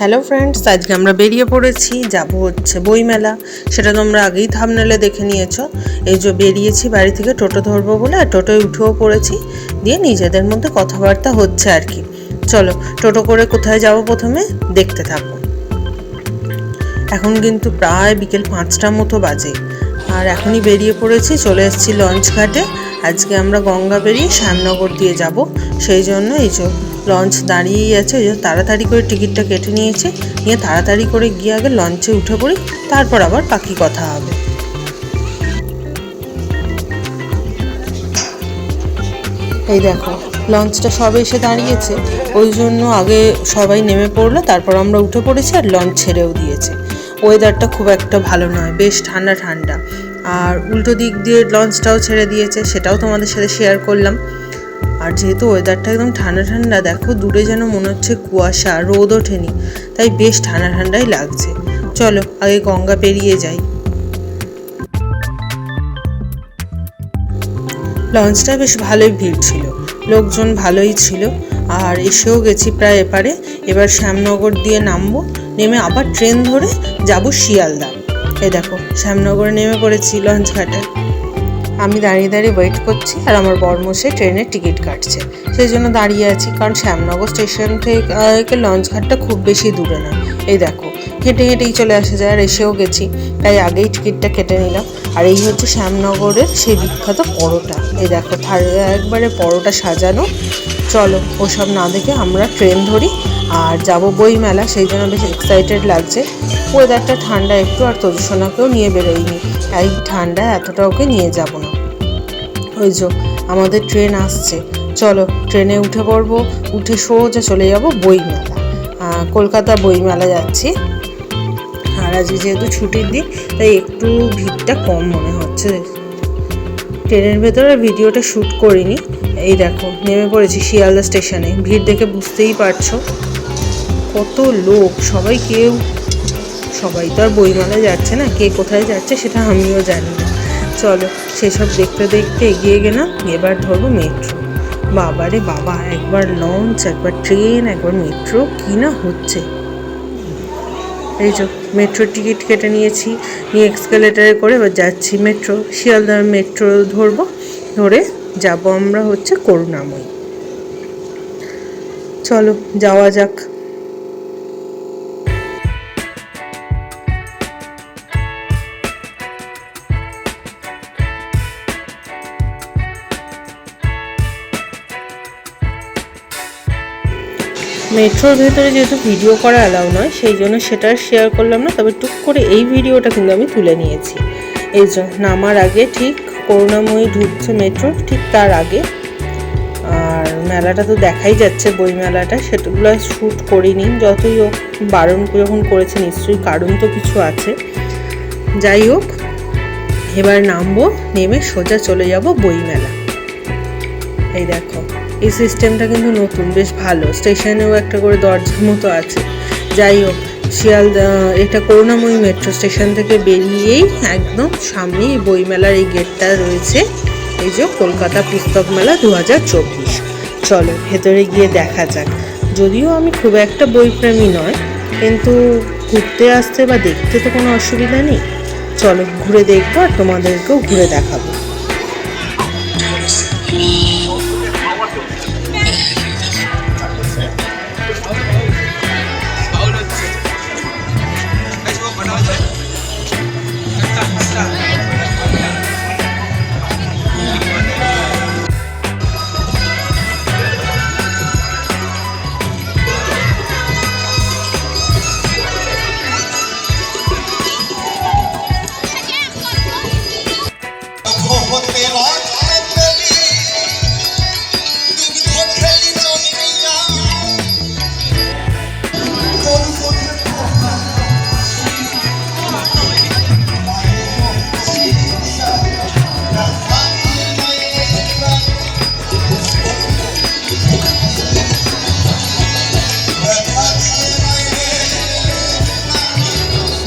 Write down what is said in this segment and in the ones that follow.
Hello friends আজকে আমরা বেরিয়ে পড়েছি, যাব হচ্ছে বইমেলা। সেটা তোমরা আগেই থামনেলে দেখে নিয়েছো। এই যে বেরিয়েছি, বাড়ি থেকে টোটো ধরবো বলে, আর টোটোয় উঠেও পড়েছি। দিয়ে নিজেদের মধ্যে কথাবার্তা হচ্ছে আর কি। চলো, টোটো করে কোথায় যাব প্রথমে? দেখতে থাকো। এখন কিন্তু প্রায় বিকেল পাঁচটার মতো বাজে। আর এখনই বেরিয়ে পড়েছি, চলে এসেছি লঞ্চ ঘাটে আজকে আমরা গঙ্গা বেরিয়ে শ্যামনগর দিয়ে যাব। সেই জন্য এই যে লঞ্চ দাঁড়িয়েই আছে, ওই তাড়াতাড়ি করে টিকিটটা কেটে নিয়েছে, নিয়ে তাড়াতাড়ি করে গিয়ে আগে লঞ্চে উঠে পড়ি, তারপর আবার পাখি কথা হবে। এই দেখো, লঞ্চটা সবে এসে দাঁড়িয়েছে, ওই জন্য আগে সবাই নেমে পড়ল, তারপর আমরা উঠে পড়েছি আর লঞ্চ ছেড়েও দিয়েছে। ওয়েদারটা খুব একটা ভালো নয়, বেশ ঠান্ডা ঠান্ডা। আর উল্টো দিক দিয়ে লঞ্চটাও ছেড়ে দিয়েছে, সেটাও তোমাদের সাথে শেয়ার করলাম। আর যেহেতু ওয়েদারটা একদম ঠান্ডা ঠান্ডা, দেখো দূরে যেন মনে হচ্ছে কুয়াশা, রোদ ওঠেনি, তাই বেশ ঠান্ডা ঠান্ডাই লাগছে। চলো, আগে গঙ্গা পেরিয়ে যাই। লঞ্চটা বেশ ভালোই ভিড় ছিল, লোকজন ভালোই ছিল, আর এসেও গেছি প্রায় এপারে। এবার শ্যামনগর দিয়ে নামবো, নেমে আবার ট্রেন ধরে যাব শিয়ালদা। এই দেখো, শ্যামনগরে নেমে পড়েছি লঞ্চ ঘাটে। আমি দাঁড়িয়ে দাঁড়িয়ে ওয়েট করছি আর আমার বরমশাই ট্রেনের টিকিট কাটছে। সেই জন্য দাঁড়িয়ে আছি কারণ শ্যামনগর স্টেশন থেকে লঞ্চ ঘাটটা খুব বেশি দূরে না। এই দেখো, হেঁটে হেঁটেই চলে আসা যায় আর এসেও গেছি। তাই আগেই টিকিটটা কেটে নিলাম। আর এই হচ্ছে শ্যামনগরের সেই বিখ্যাত পরোটা। এই দেখো একবারে পরোটা সাজানো। চলো, ওসব না দেখে আমরা ট্রেন ধরি। আর যাব বইমেলা, সেই জন্য বেশ এক্সাইটেড লাগছে। ওয়েদারটা ঠান্ডা একটু আর তজুসোনাকেও নিয়ে বেরোয়নি এই ঠান্ডা এতটা ওকে নিয়ে যাব না। ওই যে, আমাদের ট্রেন আসছে। চলো, ট্রেনে উঠে পড়ব, উঠে সোজা চলে যাব বইমেলা। কলকাতা বইমেলা যাচ্ছি। আর আজকে যেহেতু ছুটির দিন, তাই একটু ভিড়টা কম মনে হচ্ছে। ট্রেনের ভেতরে ভিডিওটা শ্যুট করিনি। এই দেখো, নেমে পড়েছি শিয়ালদা স্টেশনে। ভিড় দেখে বুঝতেই পারছ। কত লোক, সবাই কেউ, সবাই তো আর বইমেলায় যাচ্ছে না, কে কোথায় যাচ্ছে সেটা আমিও জানি না। চলো, সেসব দেখতে দেখতে এগিয়ে গেলাম, এবার ধরবো মেট্রো। বাবারে বাবা, একবার লঞ্চ, একবার ট্রেন, একবার মেট্রো, কি না হচ্ছে? এই যে মেট্রো টিকিট কেটে নিয়েছি, নিয়ে এক্সকালেটারে করে এবার যাচ্ছি মেট্রো শিয়ালদার মেট্রো ধরবো, ধরে যাব আমরা হচ্ছে করুণাময়ী। চলো, যাওয়া যাক। মেট্রোর ভেতরে যেহেতু ভিডিও করা অ্যালাউ নয়, সেই জন্য সেটা শেয়ার করলাম না, তবে টুক করে এই ভিডিওটা কিন্তু আমি তুলে নিয়েছি। এই জন্য নামার আগে ঠিক করুণাময়ী ঢুকছে মেট্রো, ঠিক তার আগে। আর মেলাটা তো দেখাই যাচ্ছে, বই মেলাটা সেটাগুলো শ্যুট করিনি, যতই হোক বারণ যখন করেছে, নিশ্চয়ই কারণ তো কিছু আছে। যাই হোক, এবার নামবো, নেমে সোজা চলে যাব বইমেলা এই দেখো। এই সিস্টেমটা কিন্তু নতুন, বেশ ভালো। স্টেশনেও একটা করে দরজার মতো আছে। যাই হোক শিয়ালদা এটা করুণাময়ী মেট্রো স্টেশন থেকে বেরিয়েই একদম সামনেই এই বইমেলার এই গেটটা রয়েছে। এই যে কলকাতা পুস্তক মেলা দু হাজার চব্বিশ। চলো, ভেতরে গিয়ে দেখা যাক। যদিও আমি খুব একটা বইপ্রেমী নয়, কিন্তু ঘুরতে আসতে বা দেখতে তো কোনো অসুবিধা নেই। চলো, ঘুরে দেখব আর তোমাদেরকেও ঘুরে দেখাবো।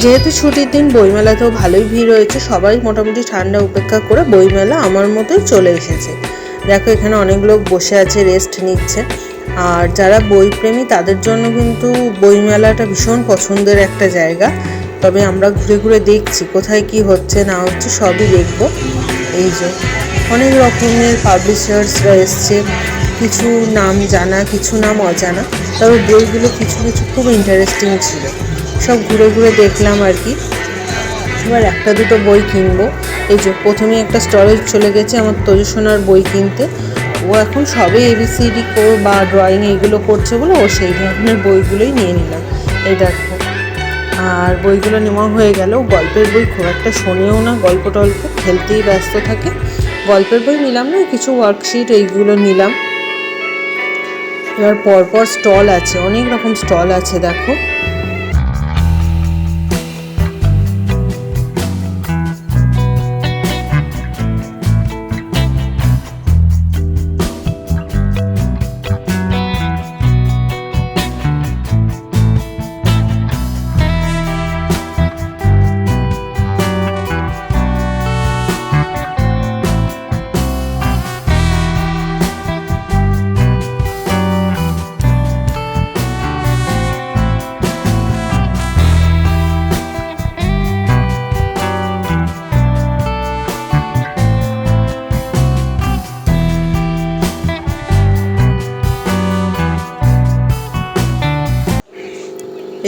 যেহেতু ছুটির দিন, বইমেলাতেও ভালোই ভিড় হয়েছে সবাই মোটামুটি ঠান্ডা উপেক্ষা করে বইমেলা আমার মতোই চলে এসেছে। দেখো, এখানে অনেক লোক বসে আছে রেস্ট নিচ্ছে। আর যারা বইপ্রেমী, তাদের জন্য কিন্তু বইমেলাটা ভীষণ পছন্দের একটা জায়গা। তবে আমরা ঘুরে ঘুরে দেখছি কোথায় কি হচ্ছে, না হচ্ছে, সবই দেখব। এই যে, অনেক রকমের পাবলিশার্সরা এসছে। কিছু নাম জানা, কিছু নাম অজানা। তবে বইগুলো কিছু কিছু খুব ইন্টারেস্টিং ছিল। সব ঘুরে ঘুরে দেখলাম আর কি। এবার একটা দুটো বই কিনবো। এই যে প্রথমে একটা স্টলেজ চলে গেছে আমার তজুসোনার বই কিনতে। ও এখন সবে এবিসিডি বা ড্রয়িং এইগুলো করছে বলে ও সেই ধরনের বইগুলোই নিয়ে নিলাম। এই দেখো। আর বইগুলো নেওয়া হয়ে গেল। গল্পের বই খুব একটা শোনেও না, গল্প টল্প খেলতেই ব্যস্ত থাকে। গল্পের বই নিলাম না, কিছু ওয়ার্কশিট এইগুলো নিলাম। এবার পরপর স্টল আছে, অনেক রকম স্টল আছে, দেখো।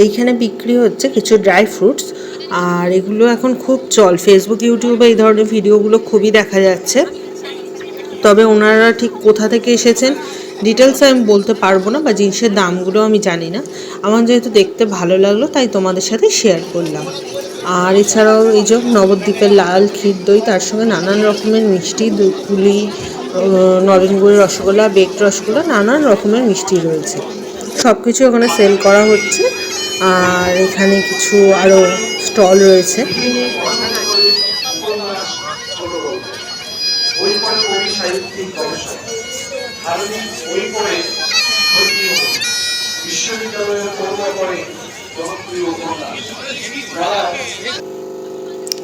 এইখানে বিক্রি হচ্ছে কিছু ড্রাই ফ্রুটস আর এগুলো এখন খুব চল। ফেসবুক ইউটিউবে এই ধরনের ভিডিওগুলো খুবই দেখা যাচ্ছে। তবে ওনারা ঠিক কোথা থেকে এসেছেন ডিটেলস আমি বলতে পারব না, বা জিনিসের দামগুলো আমি জানি না। আমার যেহেতু দেখতে ভালো লাগল, তাই তোমাদের সাথে শেয়ার করলাম। আর এছাড়াও এই যে নবদ্বীপের লাল ক্ষীর দই, তার সঙ্গে নানান রকমের মিষ্টি দুধপুলি নরেনগুড়ের রসগোল্লা বেকড রসগোল্লা, নানান রকমের মিষ্টি রয়েছে। সব কিছু ওখানে সেল করা হচ্ছে। আর এখানে কিছু আরও স্টল রয়েছে।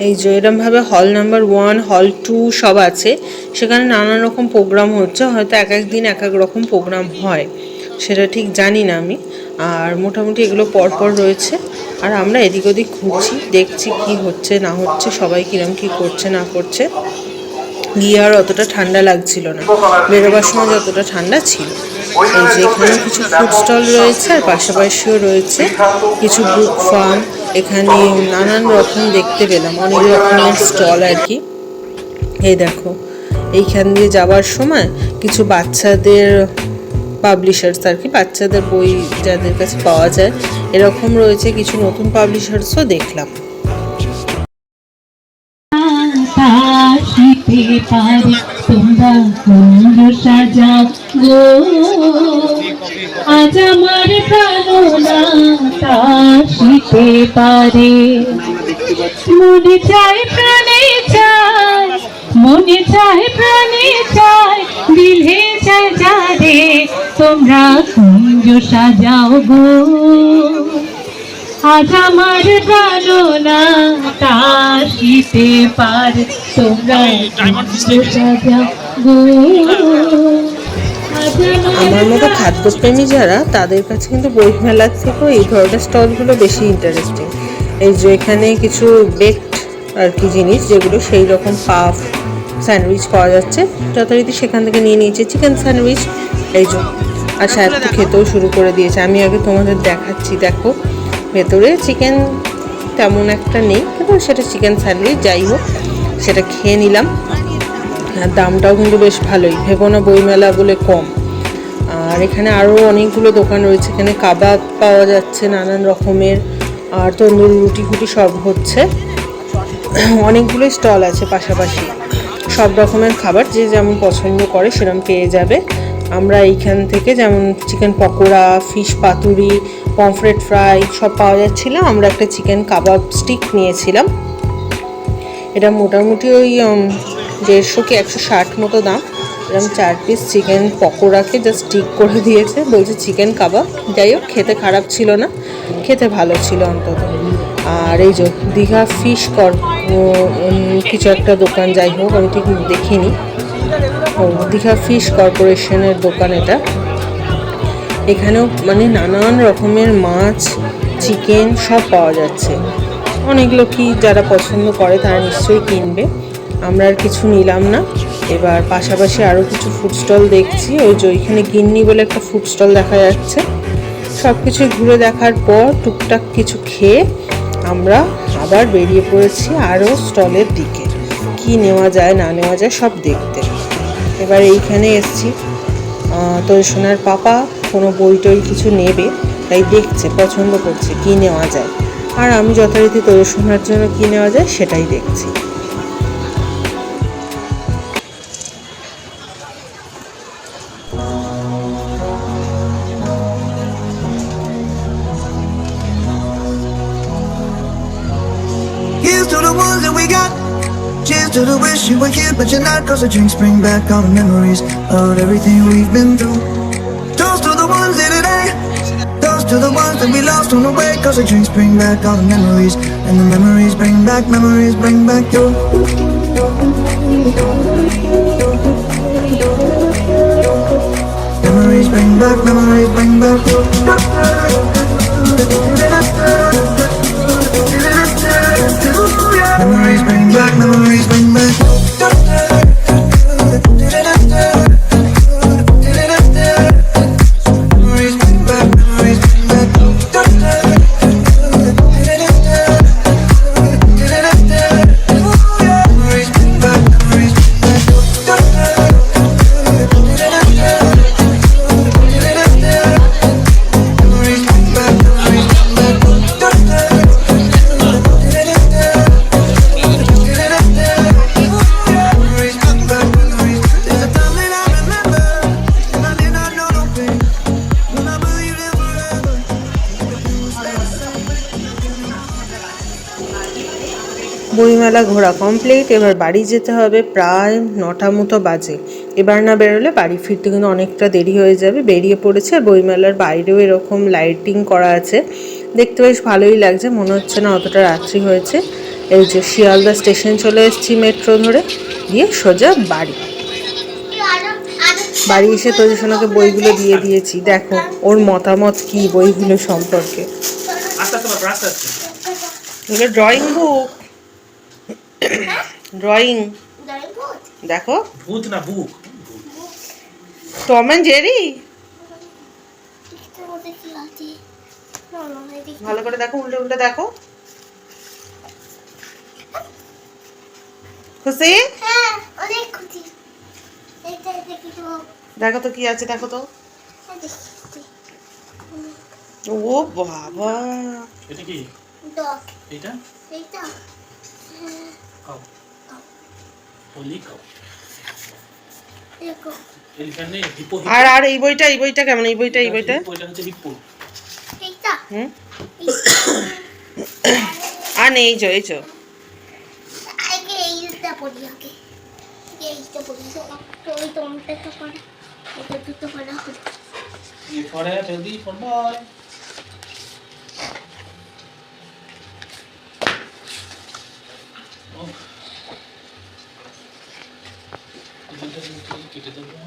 এই যে এরমভাবে হল নাম্বার ওয়ান হল টু সব আছে। সেখানে নানান রকম প্রোগ্রাম হচ্ছে। হয়তো এক এক দিন এক এক রকম প্রোগ্রাম হয়। সেটা ঠিক জানি না আমি। আর মোটামুটি এগুলো পরপর রয়েছে। আর আমরা এদিক ওদিক ঘুরছি, দেখছি কি হচ্ছে, না হচ্ছে, সবাই কিরম কি করছে, না করছে। গিয়ে আর অতটা ঠান্ডা লাগছিল না। বেরোবার সময় যতটা ঠান্ডা ছিল। এই যে এখানে কিছু ফুড স্টল রয়েছে, আর পাশাপাশিও রয়েছে কিছু বুক ফার্ম এখানে নানান রকম দেখতে পেলাম, অনেক রকমের স্টল আর কি। এই দেখো, এইখান দিয়ে যাওয়ার সময় কিছু বাচ্চাদের পাবলিশার্স আর কি, বাচ্চাদের বই যাদের কাছে পাওয়া যায়, এরকম রয়েছে কিছু নতুন পাবলিশার্সও দেখলাম। পারে। মনে চায়, প্রাণে চায় মনে চায় প্রাণে চায় দিলে চায় যারে তোমরা কুঞ্জ সাজাও গো। আজ আমার প্রাণনা তাসিতে পার তোমরা সাজা গো। আমার মতো খাদ্যপ্রেমী যারা তাদের কাছে কিন্তু বই মেলার থেকেও এই ধরনের স্টলগুলো বেশি ইন্টারেস্টিং এই যে এখানে কিছু বেকড আর কি জিনিস যেগুলো সেই রকম পাফ স্যান্ডউইচ পাওয়া যাচ্ছে। যথারীতি সেখান থেকে নিয়ে নিয়েছি চিকেন স্যান্ডউইচ। এই যে, আর তো খেতেও শুরু করে দিয়েছে। আমি আগে তোমাদের দেখাচ্ছি, দেখো। ভেতরে চিকেন তেমন একটা নেই, কিন্তু সেটা চিকেন স্যান্ডউইচ, যাই হোক, সেটা খেয়ে নিলাম। আর দামটাও কিন্তু বেশ ভালোই, ভেবো না বইমেলা বলে কম। আর এখানে আরও অনেকগুলো দোকান রয়েছে, এখানে কাবাব পাওয়া যাচ্ছে নানান রকমের, আর তন্দুর রুটি ফুটি সব হচ্ছে। অনেকগুলো স্টল আছে পাশাপাশি। সব রকমের খাবার যে যেমন পছন্দ করে সেরকম পেয়ে যাবে। আমরা এইখান থেকে যেমন chicken pakora, fish paturi, pomfret fry সব পাওয়া যাচ্ছিল। আমরা একটা চিকেন কাবাব স্টিক নিয়েছিলাম। এটা মোটামুটি ওই দেড়শো কি একশো ষাট মতো দাম। এরকম চার পিস চিকেন পকোড়াকে জাস্ট স্টিক করে দিয়েছে। বলছে চিকেন কাবাব যাই হোক, খেতে খারাপ ছিল না। খেতে ভালো ছিল অন্তত। আর এই যে দীঘা ফিশ কর কিছু একটা দোকান, যাই হোক, আমি ঠিক দেখিনি। দীঘা ফিশ কর্পোরেশনের দোকান এটা। এখানেও মানে নানান রকমের মাছ, চিকেন সব পাওয়া যাচ্ছে। অনেক লোকই যারা পছন্দ করে, তারা নিশ্চয়ই কিনবে। আমরা আর কিছু নিলাম না। এবার পাশাপাশি আরও কিছু ফুড স্টল দেখছি। ওই যে ওইখানে গিন্নি বলে একটা ফুড স্টল দেখা যাচ্ছে। সব কিছু ঘুরে দেখার পর টুকটাক কিছু খেয়ে আমরা আবার বেরিয়ে পড়েছি আরও স্টলের দিকে। কি নেওয়া যায়, না নেওয়া যায় সব দেখতে। এবার এইখানে এসছি। তো সোনার পাপা কোনো বই টই কিছু নেবে, তাই দেখছে, পছন্দ করছে, কি নেওয়া যায়। আর আমি যথারীতি তোর সোনার জন্য কি নেওয়া যায় সেটাই দেখছি। Got. Cheers to the wish you were here, but you're not. Cause the drinks bring back all the memories of everything we've been through. Toast to the ones here today. Toast to the ones that we lost on the way. Cause the drinks bring back all the memories. And the memories bring back, memories bring back your. Memories bring back, memories bring back your. Bring back, memories বইমেলা ঘোরা complete এবার বাড়ি যেতে হবে প্রায় নটা মতো বাজে। এবার না বেরোলে বাড়ি ফিরতে কিন্তু অনেকটা দেরি হয়ে যাবে। বেরিয়ে পড়েছে আর বইমেলার বাইরেও এরকম লাইটিং করা আছে। দেখতে বেশ ভালোই লাগছে মনে হচ্ছে না অতটা রাত্রি হয়েছে। এই যে শিয়ালদা স্টেশন চলে এসেছি মেট্রো ধরে দিয়ে সোজা বাড়ি। বাড়ি এসে তোজসোনাকে বইগুলো দিয়ে দিয়েছি। দেখো ওর মতামত কি বইগুলো সম্পর্কে? আস্তে আস্তে বাবা, আস্তে আস্তে ড্রয়িং বুক ড্রয়িং দেখো। ভূত না বুক টম অ্যান্ড জেরি? ভালো করে দেখো উল্টে উল্টে দেখো। খুশি? হ্যাঁ অনেক খুশি। এটা দেখি তো? দেখো তো কি আছে দেখো তো। ও বাবা। এটা কি? ডগ এটা কাউ হোলি হিপো আর আর এই বইটা এই বইটা কেমন? এই বইটা এই বইটা? হুম? আর নেই চো এই চো আগে এইটা পড়ি আগে এইটা পড়ি তো তো ওই তোমারটা তো পড়া এটা দুটো পড়া হলো এরপরে জলদি ফুটবল কেটে দেবো